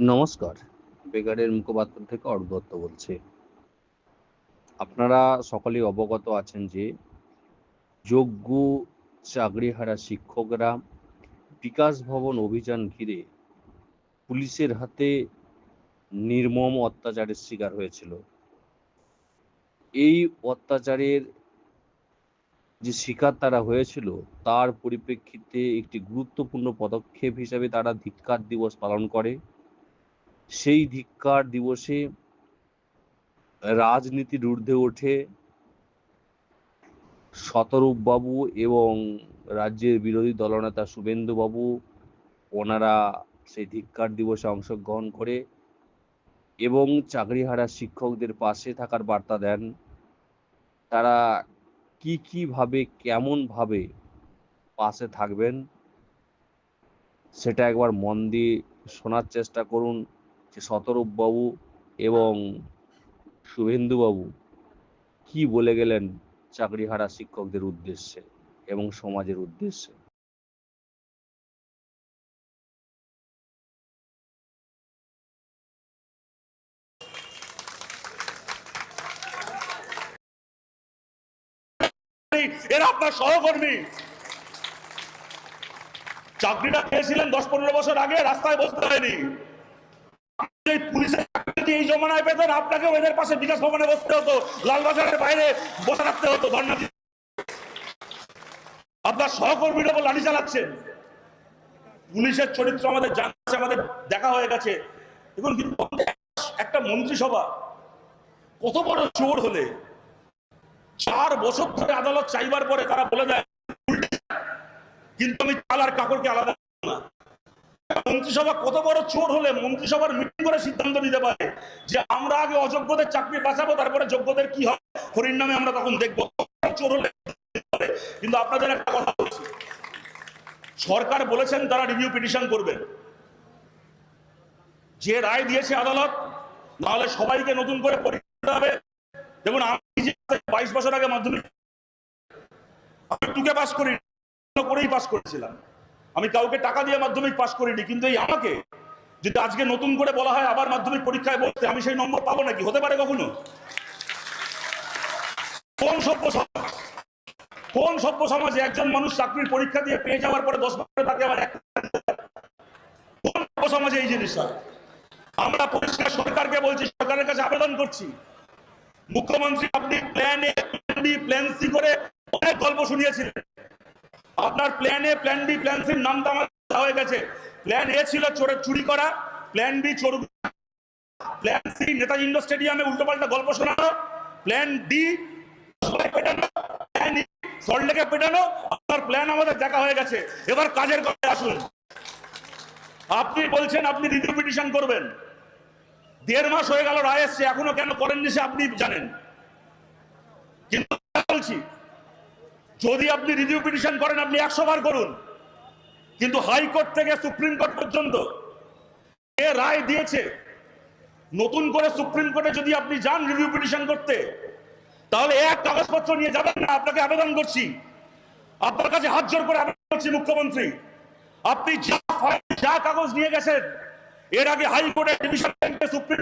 নমস্কার। বেকারের মুখপাত্র থেকে অর্ক দত্ত বলছি। আপনারা সকলেই অবগত আছেন যে যোগ্য চাকরিহারা শিক্ষকরা বিকাশ ভবন অভিযান ঘিরে পুলিশের হাতে নির্মম অত্যাচারের শিকার হয়েছিল। এই অত্যাচারের যে শিকার তারা হয়েছিল, তার পরিপ্রেক্ষিতে একটি গুরুত্বপূর্ণ পদক্ষেপ হিসেবে তারা ধিক্কার দিবস পালন করে। সেই ধিক্কার দিবসে রাজনীতির ঊর্ধ্বে ওঠে বাবু এবং রাজ্যের বিরোধী দলনেতা শুভেন্দু বাবু ওনারা সেই ধিক্কার দিবসে অংশগ্রহণ করে এবং চাকরিহারা শিক্ষকদের পাশে থাকার বার্তা দেন। তারা কি কীভাবে কেমনভাবে পাশে থাকবেন, সেটা একবার মন দিয়ে শোনার চেষ্টা করুন। যে শতরূপবাবু এবং শুভেন্দুবাবু। কি বলে গেলেন চাকরিহারা শিক্ষকদের উদ্দেশ্যে এবং সমাজের উদ্দেশ্যে? এরা আপনার সহকর্মী। চাকরিটা পেয়েছিলেন দশ পনেরো বছর আগে, রাস্তায় বসতে হয়নি। এদের পাশে বসতে হতো বাইরে বসে থাকতে হতো আপনার চালাচ্ছেন। পুলিশের চরিত্র আমাদের আমাদের দেখা হয়ে গেছে। দেখুন একটা মন্ত্রিসভা কত বড় চোর হলে চার বছর ধরে আদালত চাইবার পরে তারা বলে দেয় কিন্তু আমি চাল আর কাপড়কে আলাদা না। মন্ত্রিসভা কত বড় চোর হলে মন্ত্রিসভার মিটিং করে সিদ্ধান্ত নিতে পারে? যে আমরা আগে অযোগ্যদের চাকরি বাঁচাবো, তারপরে যোগ্যদের কি হয় হরির নামে আমরা তখন দেখব। চোর হলে কিন্তু আপনাদের একটা কথা বলছি। সরকার বলেছেন তারা রিভিউ পিটিশন করবেন। যে রায় দিয়েছে আদালত, নাহলে সবাইকে নতুন করে পরীক্ষা হবে। দেখুন, আমি বাইশ বছর আগে মাধ্যমিক আমি টুকে পাস করি করেই পাস করেছিলাম। আমি কাউকে টাকা দিয়ে মাধ্যমিক পাশ করিনি, কিন্তু এই আমাকে যদি আজকে নতুন করে বলা হয় আবার মাধ্যমিক পরীক্ষায় বসতে, আমি সেই নম্বর পাবো নাকি? হতে পারে কখনো? কোন সভ্য সমাজ? কোন সভ্য সমাজে একজন মানুষ চাকরির পরীক্ষা দিয়ে পেয়ে যাওয়ার পরে দশ বছর তাকে আবার কোন সভ্য সমাজে এই জিনিসটা? আমরা পরিষ্কার সরকারকে বলছি, সরকারের কাছে আবেদন করছি। মুখ্যমন্ত্রী আপনি প্ল্যান এ প্ল্যান সি করে অনেক গল্প শুনিয়েছিলেন। আপনার plan A plan B plan সির আমার জানা হয়ে গেছে। প্ল্যান এ ছিল চোরের চুরি করা প্ল্যান বি চোর প্ল্যান সি নেতাজি ইন্ডোর স্টেডিয়ামে উল্টোপাল্টা গল্প শোনানো প্ল্যান ডি পেটানো প্ল্যান সল্টলেকে পেটানো, আপনার প্ল্যান আমাদের দেখা হয়ে গেছে। এবার কাজের কথা আসুন। আপনি বলছেন আপনি রিভিউ পিটিশন করবেন। দেড় মাস হয়ে গেল রায় এসছে, এখনও কেন করেননি সে আপনি জানেন। কিন্তু বলছি যদি আপনি রিভিউ পিটিশন করেন, আপনি একশো বার করুন। কিন্তু হাইকোর্ট থেকে সুপ্রিম কোর্ট পর্যন্ত এ রায় দিয়েছে? নতুন করে সুপ্রিম কোর্টে যদি আপনি যান রিভিউ পিটিশন করতে, তাহলে এক কাগজপত্র নিয়ে যাবেন না, আপনাকে আবেদন করছি। আপনার কাছে হাত জোর করে আবেদন করছি মুখ্যমন্ত্রী। আপনি যা যা কাগজ নিয়ে গেছেন, এর আগে হাইকোর্টে ডিভিশন সুপ্রিম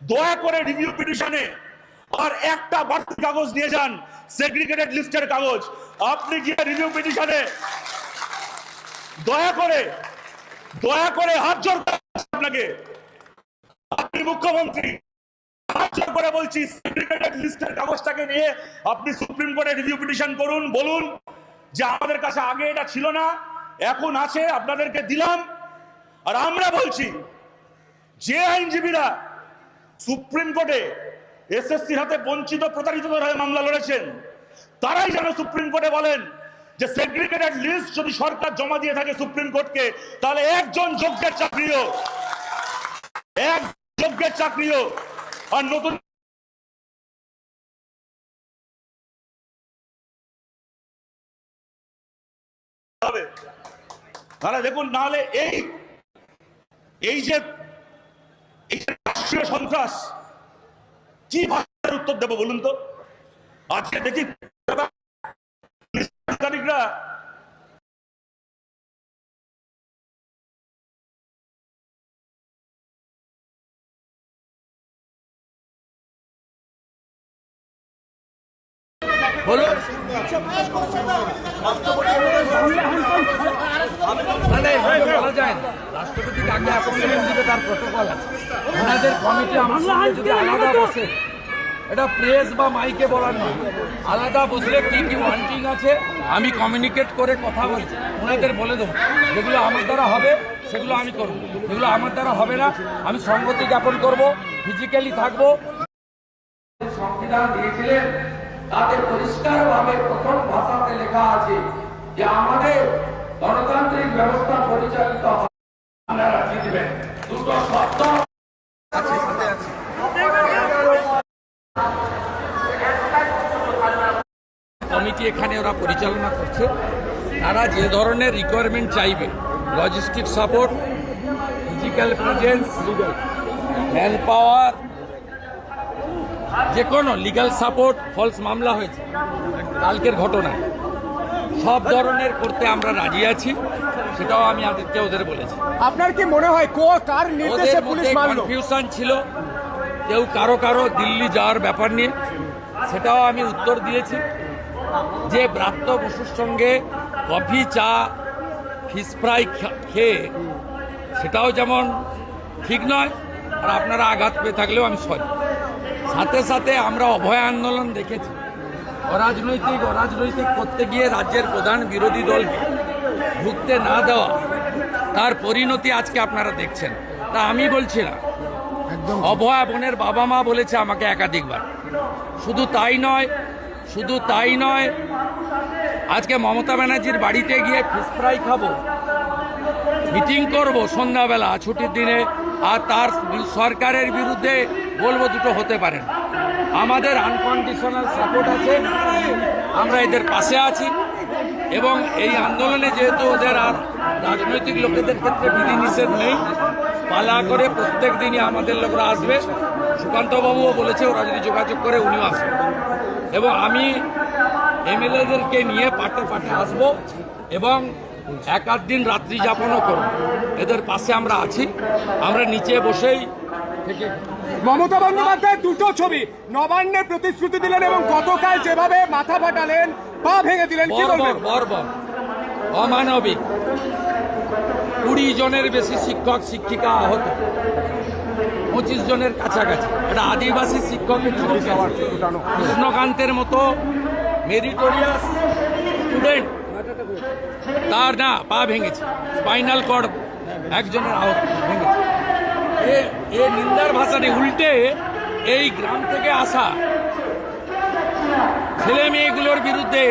দয়া করে রিভিউ পিটিশনে আর একটা বাড়তি কাগজ নিয়ে যান, সেগ্রিগেটেড লিস্টের কাগজ। আপনি গিয়ে রিভিউ পিটিশনে দয়া করে দয়া করে হাত জোর আপনাকে। আপনি মুখ্যমন্ত্রী, হাত জোর করে বলছি সেগ্রিগেটেড লিস্টের কাগজটাকে নিয়ে আপনি সুপ্রিম কোর্টে রিভিউ পিটিশন করুন, বলুন যে আমাদের কাছে আগে এটা ছিল না, এখন আছে, আপনাদেরকে দিলাম। আর আমরা বলছি, যে আইনজীবীরা সুপ্রিম কোর্টে এসএসসির হাতে বঞ্চিত প্রতারিত হয়ে মামলা লড়েছেন। তারাই যেন সুপ্রিম কোর্টে বলেন যে সেগ্রিগেটেড লিস্ট যদি সরকার জমা দিয়ে থাকে সুপ্রিম কোর্টকে, তাহলে একজন যোগ্যের চাকরিও। এক যোগ্যের চাকরিও। আর নতুন হবে। দেখুন, নাহলে এই এই যে রাষ্ট্রীয় সন্ত্রাস কি ভাষার উত্তর দেবো বলুন তো? আজকে দেখি। রাষ্ট্রপতিকে আগে অ্যাপয়েন্টমেন্ট দিবে তার প্রোটোকল আছে। ওনাদের কমিটি আমার যদি আলাদা বসে এটা প্রেস বা মাইকে বলার নয়। আলাদা বসলে কি কি ওয়ান্টিং আছে আমি কমিউনিকেট করে কথা বলছি ওনাদের বলে দেবো। যেগুলো আমার দ্বারা হবে সেগুলো আমি করব। যেগুলো আমার দ্বারা হবে না আমি সংগতি জ্ঞাপন করব ফিজিক্যালি থাকব। সংবিধান দিয়েছিলেন তাতে পরিষ্কারভাবে প্রথম ভাষাতে লেখা আছে যে আমাদের গণতান্ত্রিক ব্যবস্থা পরিচালিত আপনারা জিতবেন দুটো আছে। কমিটি এখানে ওরা পরিচালনা করছে। তারা যে ধরনের রিকোয়ারমেন্ট চাইবে logistic support physical presence man power যে কোনো লিগ্যাল সাপোর্ট ফলস মামলা হয়েছে। কালকের ঘটনায়। সব ধরনের করতে আমরা রাজি আছি। সেটাও আমি আদিত্য ওদের বলেছি। আপনার কি মনে হয় কো কার নির্দেশে পুলিশ মারলো? কনফিউশন ছিল। কেউ কারও কারও দিল্লি যাওয়ার ব্যাপার নিয়ে। সেটাও আমি উত্তর দিয়েছি। যে ব্রাত্য বসুর সঙ্গে কফি চা ফিশ ফ্রাই খেয়ে সেটাও যেমন ঠিক নয় আর আপনারা আঘাত পেয়ে থাকলেও আমি সরি। সাথে সাথে আমরা অভয় আন্দোলন দেখেছি। অরাজনৈতিক অরাজনৈতিক করতে গিয়ে রাজ্যের প্রধান বিরোধী দলকে ঢুকতে না দেওয়া তার পরিণতি আজকে আপনারা দেখছেন। তা আমি বলছি না। অভয়া বোনের বাবা মা বলেছে আমাকে একাধিকবার। শুধু তাই নয় শুধু তাই নয় আজকে মমতা ব্যানার্জির বাড়িতে গিয়ে ফিস ফ্রাই খাব মিটিং করব সন্ধ্যাবেলা ছুটির দিনে আর তার সরকারের বিরুদ্ধে বলব দুটো হতে পারে না। আমাদের আনকন্ডিশনাল সাপোর্ট আছে। আমরা এদের পাশে আছি। এবং এই আন্দোলনে যেহেতু ওদের আর রাজনৈতিক লোকেদের ক্ষেত্রে বিধিনিষেধ নেই, পালা করে প্রত্যেক দিনই আমাদের লোকরা আসবে। সুকান্তবাবুও বলেছে, ওরা যদি যোগাযোগ করে উনিও আসবে। এবং আমি এমএলএদেরকে নিয়ে পাটে পাটে আসব এবং এক আধ দিন রাত্রি যাপনও করব। এদের পাশে আমরা আছি। আমরা নিচে বসেই থেকে মমতা বন্দ্যোপাধ্যায় দুটো ছবি নবান্নের প্রতিশ্রুতি দিলেন এবং গতকাল যেভাবে মাথা ফাটালেন পা ভেঙে দিলেন কি বলবেন? অমানবিক। কুড়ি জনের বেশি শিক্ষক শিক্ষিকা আহত। পঁচিশ জনের কাছাকাছি। এটা আদিবাসী শিক্ষকের কৃষ্ণকান্তের মতো মেরিটোরিয়াস স্টুডেন্ট তার না পা ভেঙেছে। স্পাইনাল কর্ড একজনের আহত ভেঙেছে। এ নিন্দার ভাষাটি উল্টে এই গ্রাম থেকে আসা ছেলে মেয়েগুলোর বিরুদ্ধে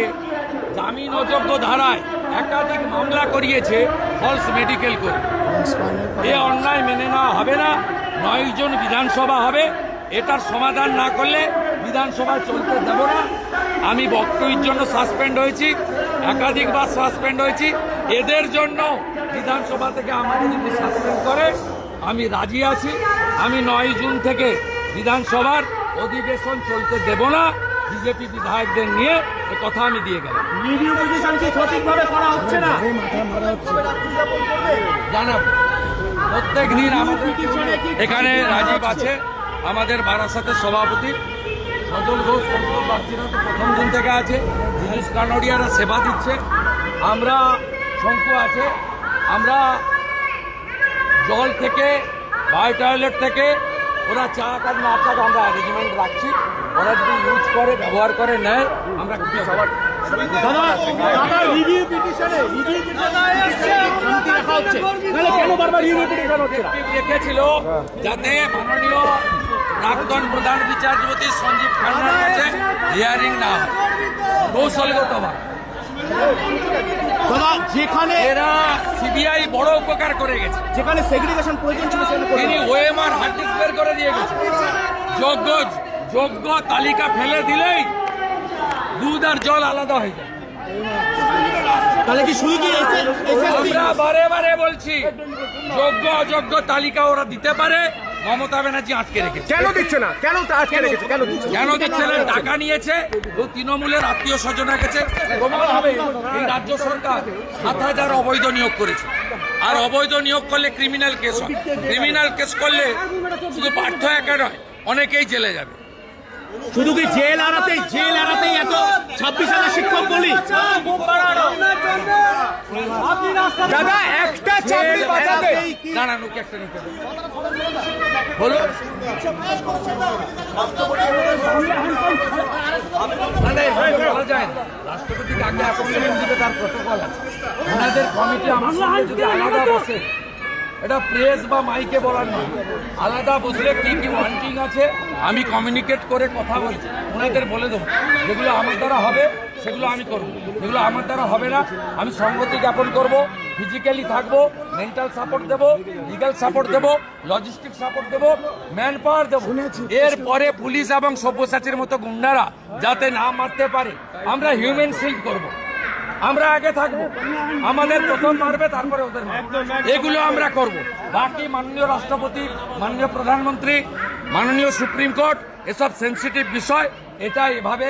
জামিন অযোগ্য ধারায় একাধিক মামলা করিয়েছে ফলস মেডিকেল করে এ অন্যায় মেনে নেওয়া হবে না নয়জন বিধানসভা হবে, এটার সমাধান না করলে বিধানসভায় চলতে দেব না। আমি বক্তব্যের জন্য সাসপেন্ড হয়েছি, একাধিকবার সাসপেন্ড হয়েছি। এদের জন্য বিধানসভা থেকে আমাকে যদি সাসপেন্ড করে আমি রাজি আছি। আমি নয় জুন থেকে বিধানসভার অধিবেশন চলতে দেব না। বিজেপি বিধায়কদের নিয়ে এ কথা আমি দিয়ে গেলাম। সঠিকভাবে করা হচ্ছে না। জানাব। প্রত্যেক দিন আমাদের এখানে রাজীব আছে। আমাদের বারাসাতের সভাপতি সজল ঘোষ কন্ট্রোল প্রার্থীরা তো প্রথম দিন থেকে আছে। জিনিস কানোডিয়ারা সেবা দিচ্ছে। আমরা শঙ্কু আছে। আমরা জল থেকে বায়ো টয়লেট থেকে ওরা চা কাজ না চাক আমরা অ্যারেঞ্জমেন্ট রাখছি। ওরা যদি ইউজ করে ব্যবহার করে নেয় আমরা খুবই সবার দাদা দাদা রিভিউ পিটিশনে রিভিউ শান্তি রাখা হচ্ছে তাহলে কেন বারবার রিভিউ পিটিশন হচ্ছে না? রেখেছিল যাতে মাননীয় প্রাক্তন প্রধান বিচারপতি সঞ্জীব খান্নার কাছে হিয়ারিং না হয়। কৌশলগতভাবে দাদা যেখানে এরা সিবিআই বড় উপকার করে গেছে। যেখানে সেগ্রিগেশন প্রয়োজন ছিল তিনি ওএমআর হার্ড ডিস্ক বের করে দিয়ে গেছে। যোগ্য যোগ্য তালিকা ফেলে দিলেই দুধ আর জল আলাদা হয়ে যায়। তাহলে কি শুধু কি আমরা বারে বারে বলছি যোগ্য অযোগ্য তালিকা ওরা দিতে পারে মমতা ব্যানার্জি আটকে রেখেছে। কেন দিচ্ছে না? কেন তা আটকে রেখেছে? কেন দিচ্ছে? না? কেন দিচ্ছে না? টাকা নিয়েছে ও তৃণমূলের আত্মীয় স্বজনের কাছে। হবে এই রাজ্য সরকার সাত হাজার অবৈধ নিয়োগ করেছে। আর অবৈধ নিয়োগ করলে ক্রিমিনাল কেস হয়। ক্রিমিনাল কেস করলে শুধু পার্থ একা নয় অনেকেই জেলে যাবে। শুধু কি জেল এড়াতেই জেল এড়াতেই এত ছাব্বিশ হাজার শিক্ষক বলি? দাদা একটা চাকরি বাঁচাতে। দাঁড়ান একটা নিতে। বলো। অ্যাপয়েন্টমেন্ট দিবে তার প্রটোকল আছে। ওনাদের কমিটি আমার যদি আলাদা বসে এটা প্রেস বা মাইকে বলার নয়। আলাদা বসলে কি কি ওয়ান্টিং আছে আমি কমিউনিকেট করে কথা বলছি। ওনাদের বলে দেবো। যেগুলো আমার দ্বারা হবে সেগুলো আমি করব। যেগুলো আমার দ্বারা হবে না আমি সংগতি জ্ঞাপন করব ফিজিক্যালি থাকব মেন্টাল সাপোর্ট দেবো লিগ্যাল সাপোর্ট দেবো লজিস্টিক সাপোর্ট দেবো ম্যান পাওয়ার দেবো এরপরে পুলিশ এবং সব্যসাচীর মতো গুন্ডারা যাতে না মারতে পারে আমরা হিউম্যান শিল্ড করব। আমরা আগে থাকব। আমাদের প্রথম মারবে তারপরে ওদের এগুলো আমরা করব। বাকি মাননীয় রাষ্ট্রপতি মাননীয় প্রধানমন্ত্রী মাননীয় সুপ্রিম কোর্ট এসব সেন্সিটিভ বিষয় এটা এভাবে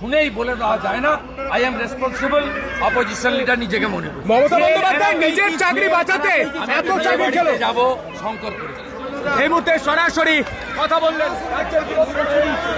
শুনেই বলে দেওয়া যায় না I am responsible opposition leader নিজেকে মনে করি। মমতা বন্দ্যোপাধ্যায় নিজের চাকরি বাঁচাতে এত চাকরি খেলো। যাব শঙ্কর এই মুহূর্তে সরাসরি কথা বললেন